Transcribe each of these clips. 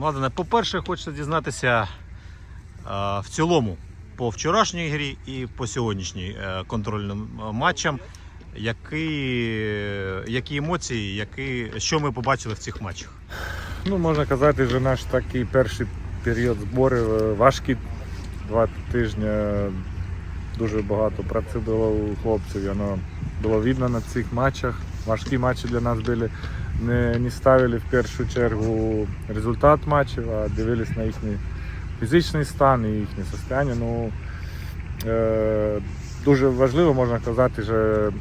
Младене, по-перше, хочеться дізнатися е, в цілому по вчорашній грі і по сьогоднішній е, контрольним е, матчам. Які, які емоції, які, що ми побачили в цих матчах? Ну, можна казати, що наш такий перший період зборів важкий. Два тижні дуже багато праці було у хлопців. Воно було видно на цих матчах. Важкі матчі для нас були. Не, не ставили в першу чергу результат матчів, а дивились на їхній фізичний стан і їхнє состояння. Ну, е, дуже важливо можна казати, що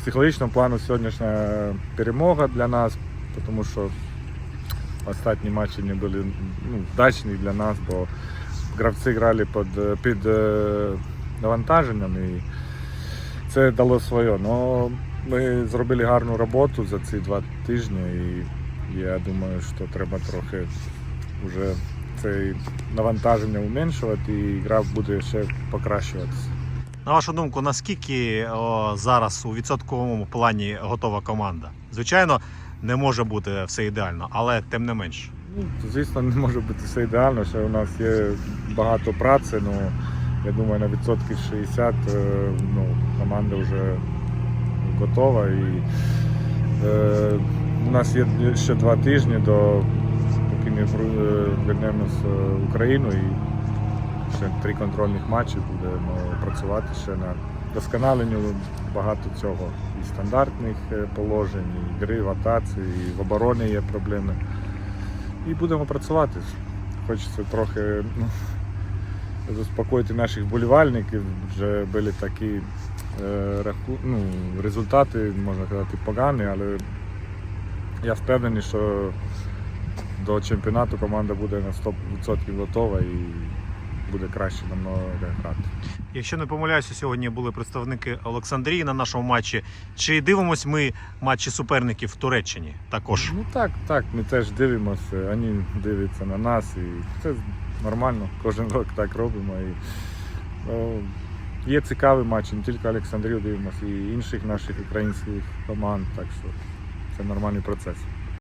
психологічному плану сьогоднішня перемога для нас, тому що Останні матчі не були ну, вдачні для нас, бо гравці грали під, під е, навантаженням і це дало своє. Но ми зробили гарну роботу за ці два тижні і я думаю, що треба трохи вже це навантаження уменшувати і гра буде ще покращуватися. На вашу думку, наскільки о, зараз у відсотковому плані готова команда? Звичайно, не може бути все ідеально, але тим не менш. Ну, звісно, не може бути все ідеально, ще у нас є багато праці, ну я думаю, на відсотків 60 е, ну, команда вже готова. І, е, у нас є ще два тижні до поки ми е, вернемось в Україну і ще три контрольних матчі будемо працювати ще на досконаленню багато цього. І стандартних е, положень, і гри в і в обороні є проблеми. І будемо працювати. Хочеться трохи ну, заспокоїти наших вболівальників. Вже були такі е, ну, результати, можна казати, погані, але я впевнений, що до чемпіонату команда буде на 100% готова і буде краще намного грати. Якщо не помиляюся, сьогодні були представники Олександрії на нашому матчі. Чи дивимось ми матчі суперників в Туреччині також? Ну так, так, ми теж дивимося, вони дивляться на нас і це нормально, кожен рік так робимо. І, ну, є цікаві матчі, не тільки Олександрію дивимося, і інших наших українських команд, так що це нормальний процес.